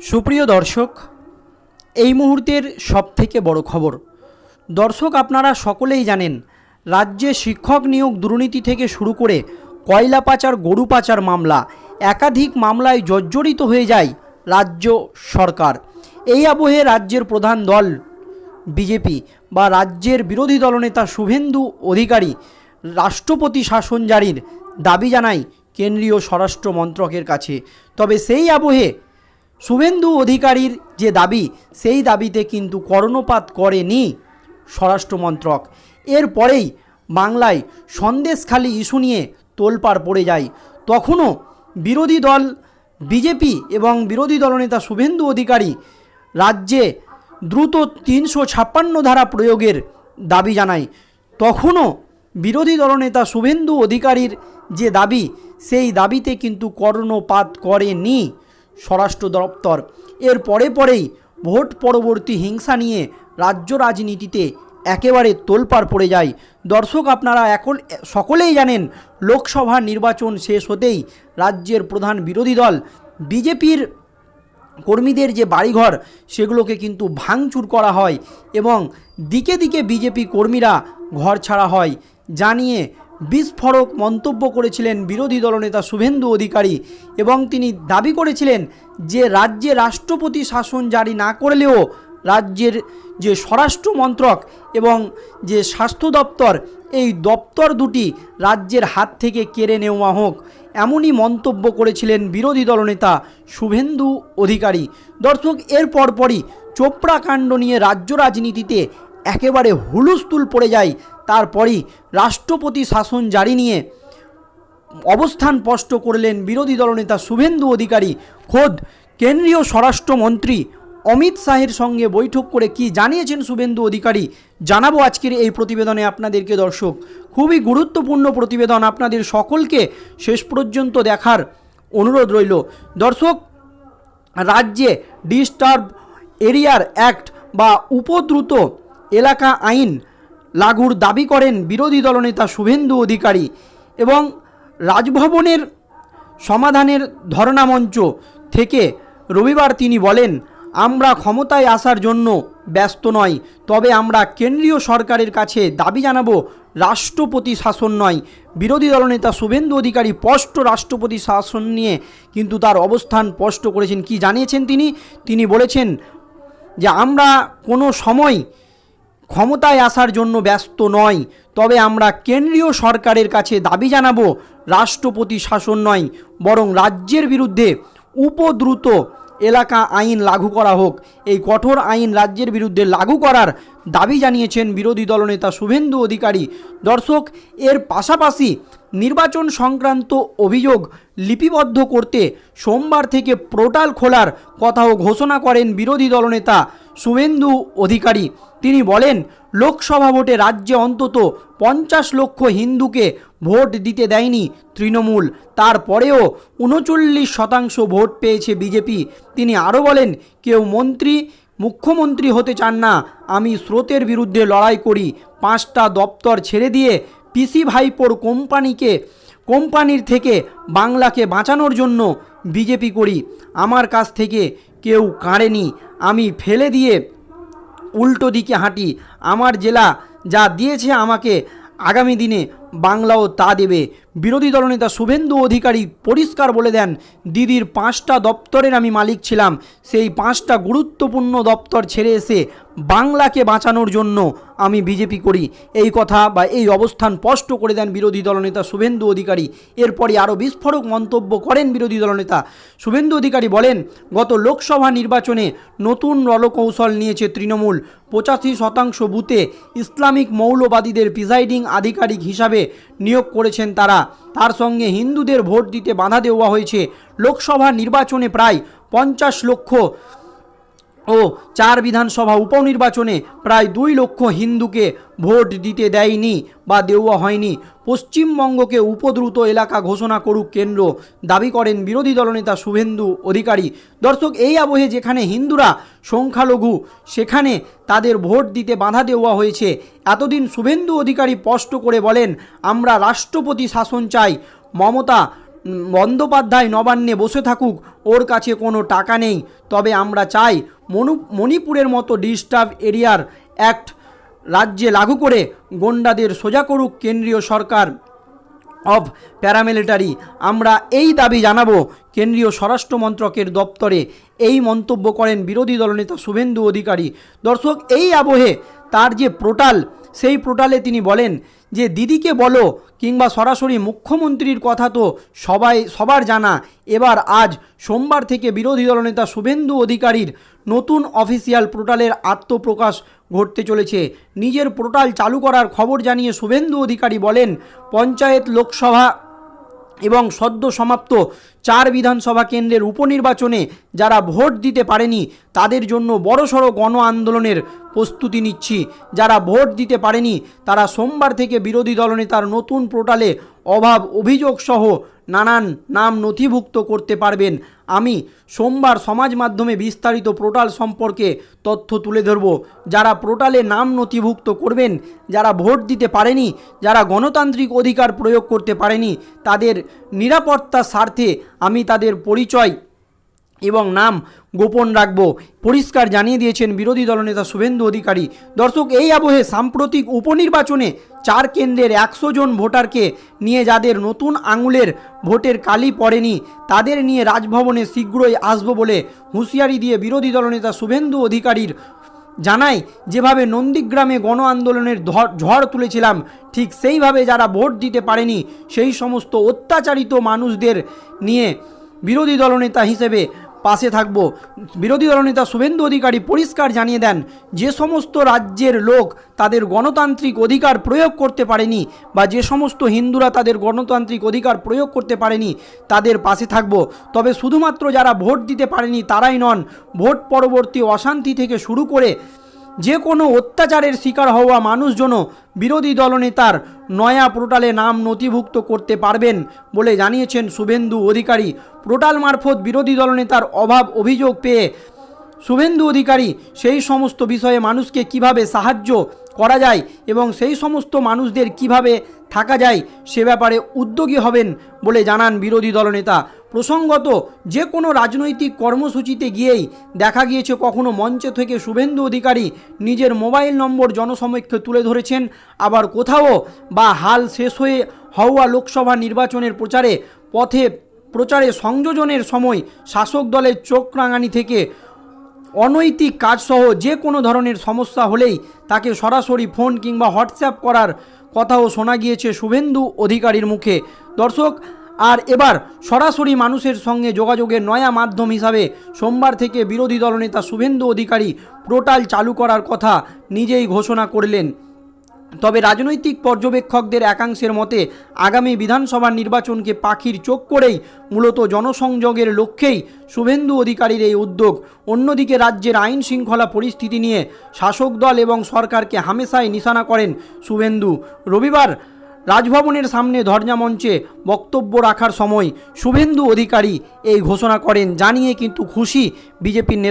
সুপ্রিয় দর্শক, এই মুহূর্তের সবথেকে বড় খবর। দর্শক, আপনারা সকলেই জানেন, রাজ্যে শিক্ষক নিয়োগ দুর্নীতি থেকে শুরু করে কয়লা পাচার, গরু পাচার মামলা একাধিক মামলায় জর্জরিত হয়ে যায় রাজ্য সরকার। এই আবহে রাজ্যের প্রধান দল, বিজেপি বা রাজ্যের বিরোধী দলনেতা শুভেন্দু অধিকারী রাষ্ট্রপতি শাসন জারির দাবি জানায় কেন্দ্রীয় স্বরাষ্ট্র মন্ত্রকের কাছে। তবে সেই আবহে শুভেন্দু অধিকারীর যে দাবি, সেই দাবিতে কিন্তু কর্ণপাত করেনি স্বরাষ্ট্রমন্ত্রক। এরপরেই বাংলায় সন্দেশখালী ইস্যু নিয়ে তোলপাড় পড়ে যায়। তখনও বিরোধী দল বিজেপি এবং বিরোধী দলনেতা শুভেন্দু অধিকারী রাজ্যে দ্রুত তিনশো ছাপ্পান্ন ধারা প্রয়োগের দাবি জানায়। তখনও বিরোধী দলনেতা শুভেন্দু অধিকারীর যে দাবি, সেই দাবিতে কিন্তু কর্ণপাত করেনি স্বরাষ্ট্র দপ্তর। এর পরে পরেই ভোট পরবর্তী হিংসা নিয়ে রাজ্য রাজনীতিতে একেবারে তোলপাড় পড়ে যায়। দর্শক, আপনারা এখন সকলেই জানেন, লোকসভা নির্বাচন শেষ হতেই রাজ্যের প্রধান বিরোধী দল, বিজেপির কর্মীদের যে বাড়িঘর, সেগুলোকে কিন্তু ভাঙচুর করা হয় এবং দিকে দিকে বিজেপি কর্মীরা ঘর ছাড়া হয়। জানিয়ে বিস্ফোরক মন্তব্য করেছিলেন বিরোধী দলনেতা শুভেন্দু অধিকারী এবং তিনি দাবি করেছিলেন যে রাজ্যে রাষ্ট্রপতি শাসন জারি না করলেও রাজ্যের যে স্বরাষ্ট্র মন্ত্রক এবং যে স্বাস্থ্য দপ্তর, এই দপ্তর দুটি রাজ্যের হাত থেকে কেড়ে নেওয়া হোক, এমনই মন্তব্য করেছিলেন বিরোধী দলনেতা শুভেন্দু অধিকারী। দর্শক, এর পরপরই চোপড়া কাণ্ড নিয়ে রাজ্য রাজনীতিতে একেবারে হুলুস্থুল পড়ে যায় তারপরই রাষ্ট্রপতি শাসন জারি নিয়ে অবস্থান স্পষ্ট করলেন বিরোধী দলনেতা শুভেন্দু অধিকারী। খোদ কেন্দ্রীয় স্বরাষ্ট্রমন্ত্রী অমিত শাহের সঙ্গে বৈঠক করে কি জানিয়েছেন শুভেন্দু অধিকারী? জানাব আজকের এই প্রতিবেদনে আপনাদেরকে দর্শক। খুবই গুরুত্বপূর্ণ প্রতিবেদন আপনাদের সকলকে শেষ পর্যন্ত দেখার অনুরোধ রইল। দর্শক, রাজ্যে ডিস্টার্ব এরিয়ার অ্যাক্ট বা উপদ্রুত এলাকা আইন লাগুর দাবি করেন বিরোধী দলনেতা শুভেন্দু অধিকারী এবং রাজভবনের সমাধানের ধর্ণামঞ্চ থেকে রবিবার তিনি বলেন, আমরা ক্ষমতায় আসার জন্য ব্যস্ত নয়, তবে আমরা কেন্দ্রীয় সরকারের কাছে দাবি জানাব, রাষ্ট্রপতি শাসন নয়। বিরোধী দলনেতা শুভেন্দু অধিকারী স্পষ্ট রাষ্ট্রপতি শাসন নিয়ে কিন্তু তার অবস্থান স্পষ্ট করেছেন। কি জানিয়েছেন তিনি? তিনি বলেছেন যে, আমরা কোনো সময় ক্ষমতায় আসার জন্য ব্যস্ত নয়, তবে আমরা কেন্দ্রীয় সরকারের কাছে দাবি জানাব, রাষ্ট্রপতি শাসন নয়, বরং রাজ্যের বিরুদ্ধে উপদ্রুত এলাকা আইন লাগু করা হোক। এই কঠোর আইন রাজ্যের বিরুদ্ধে লাগু করার দাবি জানিয়েছেন বিরোধী দলনেতা শুভেন্দু অধিকারী। দর্শক, এর পাশাপাশি নির্বাচন সংক্রান্ত অভিযোগ লিপিবদ্ধ করতে সোমবার থেকে পোর্টাল খোলার কথাও ঘোষণা করেন বিরোধী দলনেতা শুভেন্দু অধিকারী। তিনি বলেন, লোকসভা ভোটে রাজ্যে অন্তত পঞ্চাশ লক্ষ হিন্দুকে ভোট দিতে দেয়নি তৃণমূল। তারপরেও উনচল্লিশ শতাংশ ভোট পেয়েছে বিজেপি। তিনি আরও বলেন, কেউ মন্ত্রী, মুখ্যমন্ত্রী হতে চান না, আমি স্রোতের বিরুদ্ধে লড়াই করি, পাঁচটা দপ্তর ছেড়ে দিয়ে পিসি ভাইপোর কোম্পানিকে, কোম্পানির থেকে বাংলাকে বাঁচানোর জন্য বিজেপি করি। আমার কাছ থেকে কেউ কাড়েনি। আমি ফেলে দিয়ে উল্টো দিকে হাঁটি। আমার জেলা যা দিয়েছে আমাকে আগামী দিনে বাংলাও তা দেবে। বিরোধী দলনেতা শুভেন্দু অধিকারী পরিষ্কার বলে দেন, দিদির পাঁচটা দপ্তরের আমি মালিক ছিলাম। সেই পাঁচটা গুরুত্বপূর্ণ দপ্তর ছেড়ে এসে বাংলাকে বাঁচানোর জন্য আমি বিজেপি করি। এই কথা বা এই অবস্থান স্পষ্ট করে দেন বিরোধী দলনেতা শুভেন্দু অধিকারী। এরপরে আরও বিস্ফোরক মন্তব্য করেন বিরোধী দলনেতা শুভেন্দু অধিকারী বলেন, গত লোকসভা নির্বাচনে নতুন রণকৌশল নিয়েছে তৃণমূল। পঁচাশি শতাংশ বুথে ইসলামিক মৌলবাদীদের প্রিজাইডিং আধিকারিক হিসাবে নিয়োগ করেছেন তারা। তার সঙ্গে হিন্দুদের ভোট দিতে বাধা দেওয়া হয়েছে। লোকসভা নির্বাচনে প্রায় পঞ্চাশ লক্ষ ও চার বিধানসভা উপনির্বাচনে প্রায় দুই লক্ষ হিন্দুকে ভোট দিতে দেয়নি বা দেওয়া হয়নি। পশ্চিমবঙ্গকে উপদ্রুত এলাকা ঘোষণা করুক কেন্দ্র দাবি করেন বিরোধী দলনেতা শুভেন্দু অধিকারী। দর্শক, এই আবহে যেখানে হিন্দুরা সংখ্যালঘু, সেখানে তাদের ভোট দিতে বাধা দেওয়া হয়েছে। এতদিন শুভেন্দু অধিকারী স্পষ্ট করে বলেন, আমরা রাষ্ট্রপতি শাসন চাই। মমতা বন্দ্যোপাধ্যায় নবান্নে বসে থাকুক, ওর কাছে কোনো টাকা নেই। তবে আমরা চাই মনু, মণিপুরের মতো ডিস্টার্ব এরিয়ার অ্যাক্ট রাজ্যে লাগু করে গোন্ডাদের সোজা করুক কেন্দ্রীয় সরকার অফ প্যারামিলিটারি। আমরা এই দাবি জানাব কেন্দ্রীয় স্বরাষ্ট্র মন্ত্রকের দপ্তরে। এই মন্তব্য করেন বিরোধী দলনেতা শুভেন্দু অধিকারী। দর্শক, এই আবহে তার যে পোর্টাল, সেই পোর্টালে তিনি বলেন যে দিদিকে বলো কিংবা সরাসরি মুখ্যমন্ত্রীর কথা তো সবাই, সবার জানা। এবার আজ সোমবার থেকে বিরোধী দলনেতা শুভেন্দু অধিকারীর নতুন অফিসিয়াল পোর্টালের আত্মপ্রকাশ ঘটতে চলেছে। নিজের পোর্টাল চালু করার খবর জানিয়ে শুভেন্দু অধিকারী বলেন, পঞ্চায়েত লোকসভা এবং সদ্য সমাপ্ত চার বিধানসভা কেন্দ্রের উপনির্বাচনে যারা ভোট দিতে পারেনি, তাদের জন্য বড়সড় গণ আন্দোলনের প্রস্তুতি নিচ্ছি। যারা ভোট দিতে পারেনি, তারা সোমবার থেকে বিরোধী দলনেতার নতুন পোর্টালে অভাব অভিযোগ সহ নানান নাম নথিভুক্ত করতে পারবেন। আমি সোমবার সমাজ মাধ্যমে বিস্তারিত পোর্টাল সম্পর্কে তথ্য তুলে ধরব। যারা পোর্টালে নাম নথিভুক্ত করবেন, যারা ভোট দিতে পারেনি, যারা গণতান্ত্রিক অধিকার প্রয়োগ করতে পারেনি, তাদের নিরাপত্তার স্বার্থে আমি তাদের পরিচয় এবং নাম গোপন রাখব। পরিষ্কার জানিয়ে দিয়েছেন বিরোধী দলনেতা শুভেন্দু অধিকারী। দর্শক, এই আবহে সাম্প্রতিক উপনির্বাচনে চার কেন্দ্রের একশো জন ভোটারকে নিয়ে যাদের নতুন আঙুলের ভোটের কালি পড়েনি, তাদের নিয়ে রাজভবনে শীঘ্রই আসব বলে হুঁশিয়ারি দিয়ে বিরোধী দলনেতা শুভেন্দু অধিকারীর জানাই যেভাবে নন্দীগ্রামে গণ আন্দোলনের ঝড় তুলেছিলাম, ঠিক সেইভাবে যারা ভোট দিতে পারেনি, সেই সমস্ত অত্যাচারিত মানুষদের নিয়ে বিরোধী দলনেতা হিসেবে পাশে থাকব। বিরোধী দলনেতা শুভেন্দু অধিকারী পরিষ্কার জানিয়ে দেন, যে সমস্ত রাজ্যের লোক তাদের গণতান্ত্রিক অধিকার প্রয়োগ করতে পারেনি বা যে সমস্ত হিন্দুরা তাদের গণতান্ত্রিক অধিকার প্রয়োগ করতে পারেনি, তাদের পাশে থাকব। তবে শুধুমাত্র যারা ভোট দিতে পারেনি তারাই নন, ভোট পরবর্তী অশান্তি থেকে শুরু করে যে কোনো অত্যাচারের শিকার হওয়া মানুষজনও বিরোধী দলনেতার নয়া পোর্টালে নাম নথিভুক্ত করতে পারবেন বলে জানিয়েছেন শুভেন্দু অধিকারী। পোর্টাল মারফত বিরোধী দলনেতার অভাব অভিযোগ পেয়ে শুভেন্দু অধিকারী সেই সমস্ত বিষয়ে মানুষকে কীভাবে সাহায্য করা যায় এবং সেই সমস্ত মানুষদের কীভাবে থাকা যায় সে ব্যাপারে উদ্যোগী হবেন বলে জানান বিরোধী দলনেতা। প্রসঙ্গত যে কোনো রাজনৈতিক কর্মসূচিতে গিয়েই দেখা গিয়েছে কখনো মঞ্চে থেকে শুভেন্দু অধিকারী নিজের মোবাইল নম্বর জনসমক্ষে তুলে ধরেছেন। আবার কোথাও বা হাল শেষ হয়ে হওয়া লোকসভা নির্বাচনের প্রচারে পথে প্রচারে সংযোজনের সময় শাসক দলের চোখ রাঙানি থেকে অনৈতিক কাজসহ যে কোনো ধরনের সমস্যা হলেই তাকে সরাসরি ফোন কিংবা হোয়াটসঅ্যাপ করার কথাও শোনা গিয়েছে শুভেন্দু অধিকারীর মুখে। দর্শক আর এবার সরাসরি মানুষের সঙ্গে যোগাযোগের নয়া মাধ্যম হিসাবে সোমবার থেকে বিরোধী দলনেতা শুভেন্দু অধিকারী পোর্টাল চালু করার কথা নিজেই ঘোষণা করলেন। তবে রাজনৈতিক পর্যবেক্ষকদের একাংশের মতে, আগামী বিধানসভা নির্বাচনকে পাখির চোখ করেই মূলত জনসংযোগের লক্ষ্যেই শুভেন্দু অধিকারীর এই উদ্যোগ। অন্যদিকে রাজ্যের আইন শৃঙ্খলা পরিস্থিতি নিয়ে শাসক দল এবং সরকারকে হামেশাই নিশানা করেন শুভেন্দু। রবিবার রাজভবনের সামনে ধর্ণা মঞ্চে বক্তব্য রাখার সময় শুভেন্দু অধিকারী এই ঘোষণা করেন, জানিয়ে কিন্তু খুশি বিজেপির নেতা